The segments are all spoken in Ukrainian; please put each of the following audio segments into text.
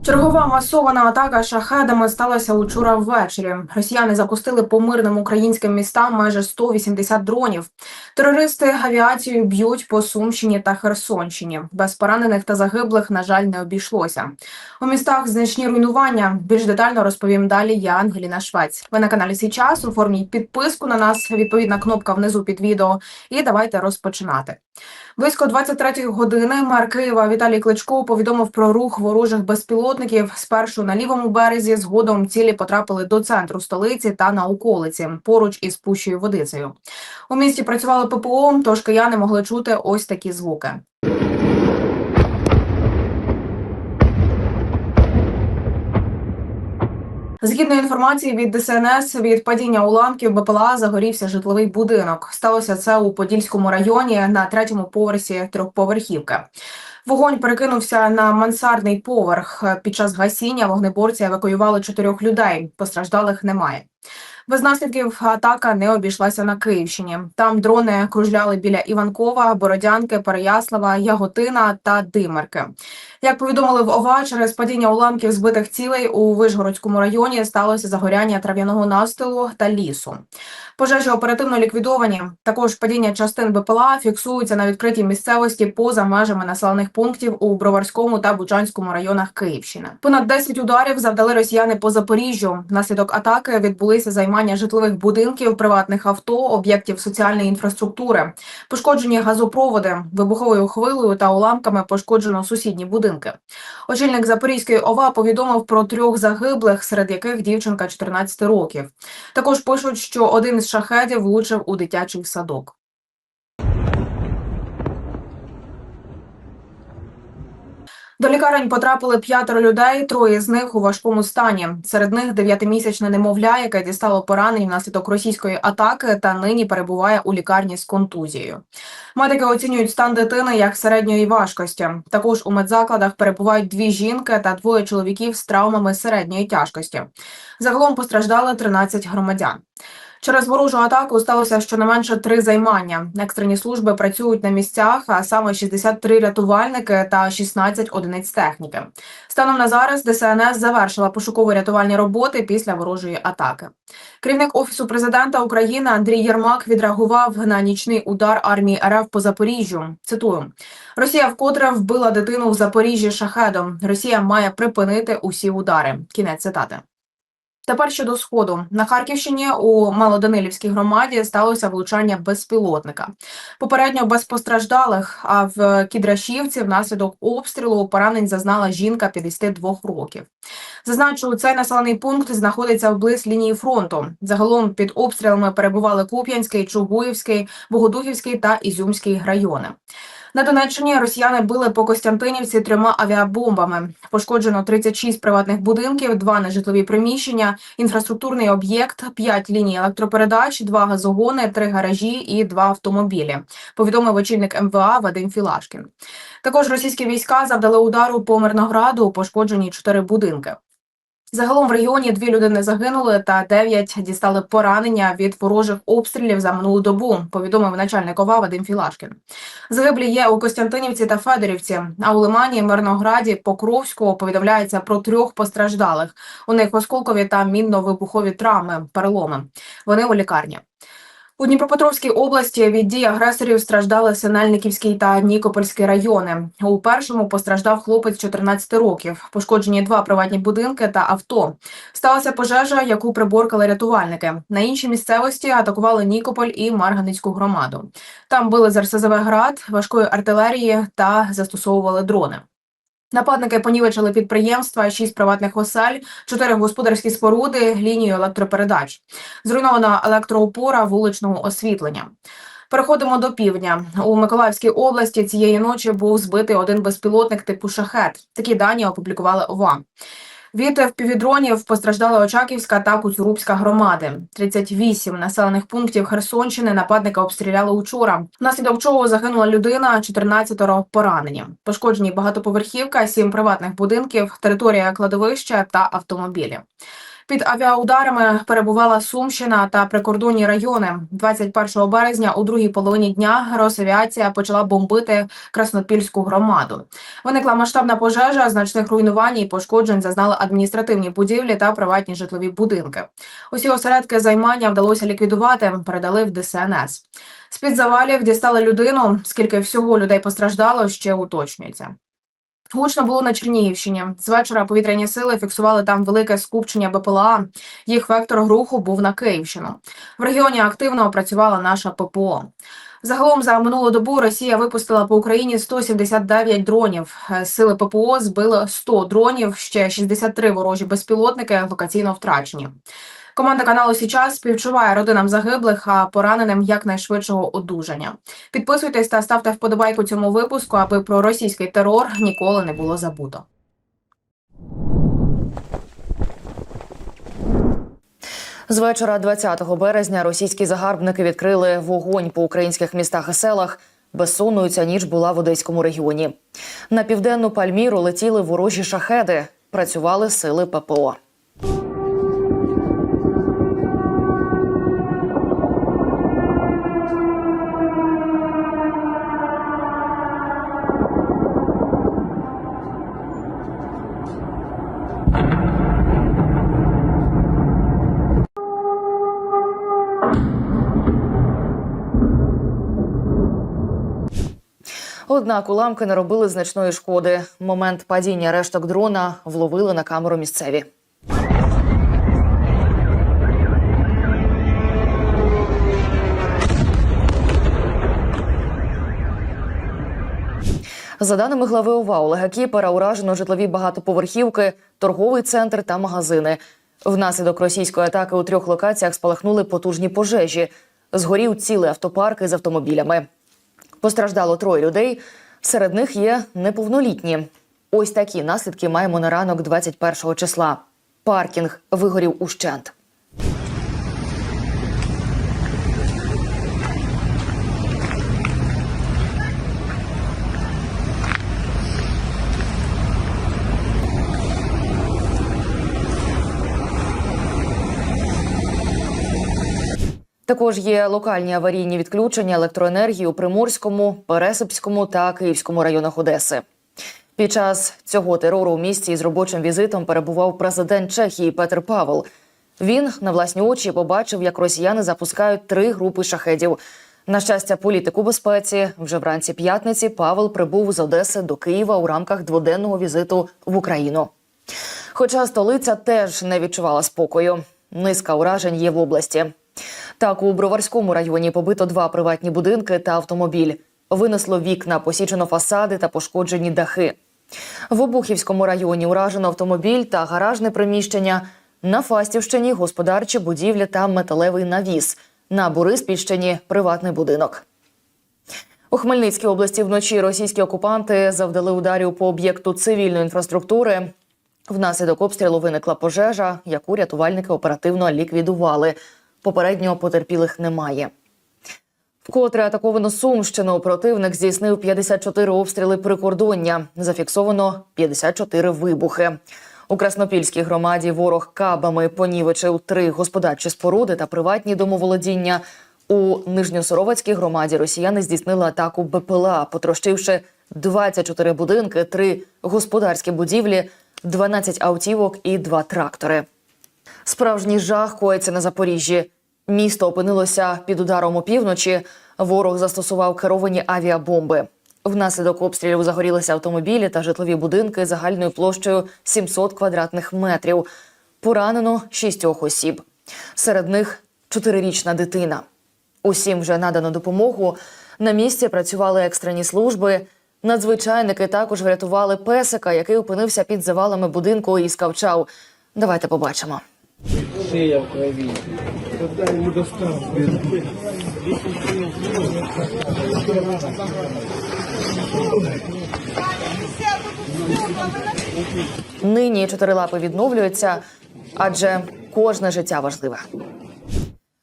Чергова масована атака шахедами сталася учора ввечері. Росіяни запустили по мирним українським містам майже 180 дронів. Терористи авіацією б'ють по Сумщині та Херсонщині. Без поранених та загиблих, на жаль, не обійшлося. У містах значні руйнування. Більш детально розповім далі. Я Ангеліна Швець. Ви на каналі «Сій час. Оформіть підписку на нас. Відповідна кнопка внизу під відео. І давайте розпочинати. Близько 23 години мер Києва Віталій Кличко повідомив про рух ворожих безпілотників. Спершу на лівому березі, згодом цілі потрапили до центру столиці та на околиці поруч із пущею водицею. У місті працювали ППО, тож кияни могли чути ось такі звуки. Згідно інформації від ДСНС, від падіння уламків БПЛА загорівся житловий будинок. Сталося це у Подільському районі на третьому поверсі трьохповерхівки. Вогонь перекинувся на мансардний поверх. Під час гасіння вогнеборці евакуювали чотирьох людей. Постраждалих немає. Без наслідків атака не обійшлася на Київщині. Там дрони кружляли біля Іванкова, Бородянки, Переяслава, Яготина та Димерки. Як повідомили в ОВА, через падіння уламків збитих цілей у Вишгородському районі сталося загоряння трав'яного настилу та лісу. Пожежі оперативно ліквідовані. Також падіння частин БПЛА фіксуються на відкритій місцевості поза межами населених пунктів у Броварському та Бучанському районах Київщини. Понад 10 ударів завдали росіяни по Запоріжжю. Внаслідок атаки відбулися займання житлових будинків, приватних авто, об'єктів соціальної інфраструктури. Пошкоджені газопроводи, вибуховою хвилею та уламками пошкоджено сусідні будинки. Очільник Запорізької ОВА повідомив про трьох загиблих, серед яких дівчинка 14 років. Також пишуть, що один із шахедів влучив у дитячий садок. До лікарень потрапили п'ятеро людей, троє з них у важкому стані. Серед них дев'ятимісячне немовля, яке дістало поранень внаслідок російської атаки, та нині перебуває у лікарні з контузією. Медики оцінюють стан дитини як середньої важкості. Також у медзакладах перебувають дві жінки та двоє чоловіків з травмами середньої тяжкості. Загалом постраждали 13 громадян. Через ворожу атаку сталося щонайменше три займання. Екстрені служби працюють на місцях, а саме 63 рятувальники та 16 одиниць техніки. Станом на зараз ДСНС завершила пошуково-рятувальні роботи після ворожої атаки. Керівник офісу президента України Андрій Єрмак відреагував на нічний удар армії РФ по Запоріжжю. Цитую: Росія вкотре вбила дитину в Запоріжжі шахедом. Росія має припинити усі удари. Кінець цитати. Тепер щодо сходу на Харківщині у Малоданилівській громаді сталося влучання безпілотника. Попередньо без постраждалих. А в Кідрашівці внаслідок обстрілу поранень зазнала жінка 52 років. Зазначу, цей населений пункт знаходиться вблизь лінії фронту. Загалом під обстрілами перебували Куп'янський, Чугуївський, Богодухівський та Ізюмський райони. На Донеччині росіяни били по Костянтинівці трьома авіабомбами. Пошкоджено 36 приватних будинків, два нежитлові приміщення, інфраструктурний об'єкт, 5 ліній електропередач, два газогони, три гаражі і два автомобілі. Повідомив очільник МВА Вадим Філашкін. Також російські війська завдали удару по Мирнограду, пошкоджені чотири будинки. Загалом в регіоні дві людини загинули та дев'ять дістали поранення від ворожих обстрілів за минулу добу. Повідомив начальник ОВА Вадим Філашкін. Загиблі є у Костянтинівці та Федорівці. А у Лимані, Мирнограді, Покровську повідомляється про трьох постраждалих. У них осколкові та мінно-вибухові травми, переломи. Вони у лікарні. У Дніпропетровській області від дій агресорів страждали Синельниківський та Нікопольський райони. У першому постраждав хлопець 14 років. Пошкоджені два приватні будинки та авто. Сталася пожежа, яку приборкали рятувальники. На іншій місцевості атакували Нікополь і Марганицьку громаду. Там били з град, важкої артилерії та застосовували дрони. Нападники понівечили підприємства, шість приватних осель, чотири господарські споруди, лінію електропередач. Зруйнована електроопора вуличного освітлення. Переходимо до півдня. У Миколаївській області цієї ночі був збитий один безпілотник типу шахет. Такі дані опублікували ОВА. Від впівдронів постраждала Очаківська та Куцюрубська громади. 38 населених пунктів Херсонщини нападника обстріляли учора. Внаслідок чого загинула людина, 14 поранені. Пошкоджені багатоповерхівка, сім приватних будинків, територія кладовища та автомобілі. Під авіаударами перебувала Сумщина та прикордонні райони. 21 березня у другій половині дня Росавіація почала бомбити Краснопільську громаду. Виникла масштабна пожежа, значних руйнувань і пошкоджень зазнали адміністративні будівлі та приватні житлові будинки. Усі осередки займання вдалося ліквідувати, передали в ДСНС. З під завалів дістали людину. Скільки всього людей постраждало, ще уточнюється. Гучно було на Чернігівщині. З вечора повітряні сили фіксували там велике скупчення БПЛА. Їх вектор руху був на Київщину. В регіоні активно працювала наша ППО. Загалом за минулу добу Росія випустила по Україні 179 дронів. Е, Сили ППО збили 100 дронів, ще 63 ворожі безпілотники локаційно втрачені. Команда каналу Січас співчуває родинам загиблих, а пораненим якнайшвидшого одужання. Підписуйтесь та ставте вподобайку цьому випуску, аби про російський терор ніколи не було забуто. З вечора 20 березня російські загарбники відкрили вогонь по українських містах і селах. Безсонною ця ніч була в Одеському регіоні. На південну Пальміру летіли ворожі шахеди. Працювали сили ППО. Однак уламки не робили значної шкоди. Момент падіння решток дрона вловили на камеру місцеві. За даними глави ОВА Олега Кіпера, уражено житлові багатоповерхівки, торговий центр та магазини. Внаслідок російської атаки у трьох локаціях спалахнули потужні пожежі. Згорів цілий автопарк із автомобілями. Постраждало троє людей. Серед них є неповнолітні. Ось такі наслідки маємо на ранок 21 числа. Паркінг вигорів ущент. Також є локальні аварійні відключення електроенергії у Приморському, Пересипському та Київському районах Одеси. Під час цього терору у місті із робочим візитом перебував президент Чехії Петр Павел. Він на власні очі побачив, як росіяни запускають три групи шахедів. На щастя, політик у безпеці вже вранці п'ятниці Павел прибув з Одеси до Києва у рамках дводенного візиту в Україну. Хоча столиця теж не відчувала спокою. Низка уражень є в області. Так, у Броварському районі побито два приватні будинки та автомобіль. Винесло вікна, посічено фасади та пошкоджені дахи. В Обухівському районі уражено автомобіль та гаражне приміщення. На Фастівщині господарчі будівлі та металевий навіс. На Бориспільщині приватний будинок. У Хмельницькій області вночі російські окупанти завдали ударів по об'єкту цивільної інфраструктури. Внаслідок обстрілу виникла пожежа, яку рятувальники оперативно ліквідували. Попередньо потерпілих немає. Вкотре атаковано Сумщину. Противник здійснив 54 обстріли прикордоння. Зафіксовано 54 вибухи. У Краснопільській громаді ворог кабами понівечив три господарчі споруди та приватні домоволодіння. У Нижньосоровецькій громаді росіяни здійснили атаку БПЛА, потрощивши 24 будинки, три господарські будівлі, 12 автівок і два трактори. Справжній жах коїться на Запоріжжі. Місто опинилося під ударом опівночі. Ворог застосував керовані авіабомби. Внаслідок обстрілів загорілися автомобілі та житлові будинки загальною площею 700 квадратних метрів. Поранено шістьох осіб. Серед них чотирирічна дитина. Усім вже надано допомогу. На місці працювали екстрені служби. Надзвичайники також врятували песика, який опинився під завалами будинку і скавчав. Давайте побачимо. Шея в крови. Когда ему достал? Нині чотирилапи відновлюються, адже кожне життя важливе.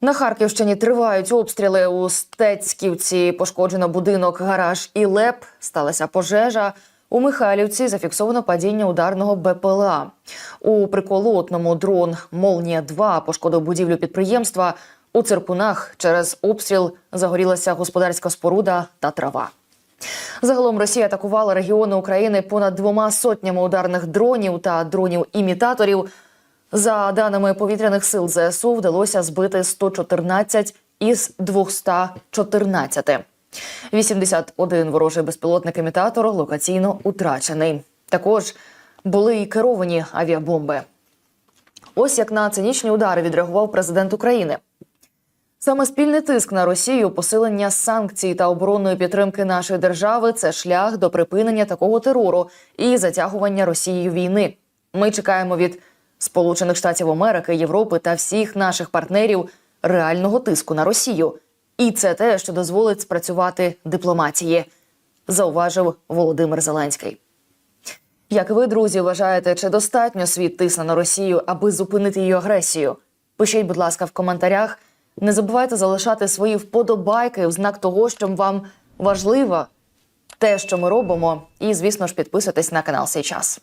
На Харківщині тривають обстріли у Стецьківці. Пошкоджено будинок, гараж і леп. Сталася пожежа. У Михайлівці зафіксовано падіння ударного БПЛА. У приколотному дрон Молнія 2 пошкодив будівлю підприємства. У циркунах через обстріл загорілася господарська споруда та трава. Загалом Росія атакувала регіони України понад двома сотнями ударних дронів та дронів-імітаторів. За даними повітряних сил ЗСУ, вдалося збити 114 із 214. 81 ворожий безпілотник-імітатор локаційно утрачений. Також були і керовані авіабомби. Ось як на цинічні удари відреагував президент України. Саме спільний тиск на Росію, посилення санкцій та оборонної підтримки нашої держави це шлях до припинення такого терору і затягування Росією війни. Ми чекаємо від Сполучених Штатів Америки, Європи та всіх наших партнерів реального тиску на Росію. І це те, що дозволить спрацювати дипломатії, зауважив Володимир Зеленський. Як ви, друзі, вважаєте, чи достатньо світ тисне на Росію, аби зупинити її агресію? Пишіть, будь ласка, в коментарях. Не забувайте залишати свої вподобайки в знак того, що вам важливо те, що ми робимо, і, звісно ж, підписуйтесь на канал «Сей час».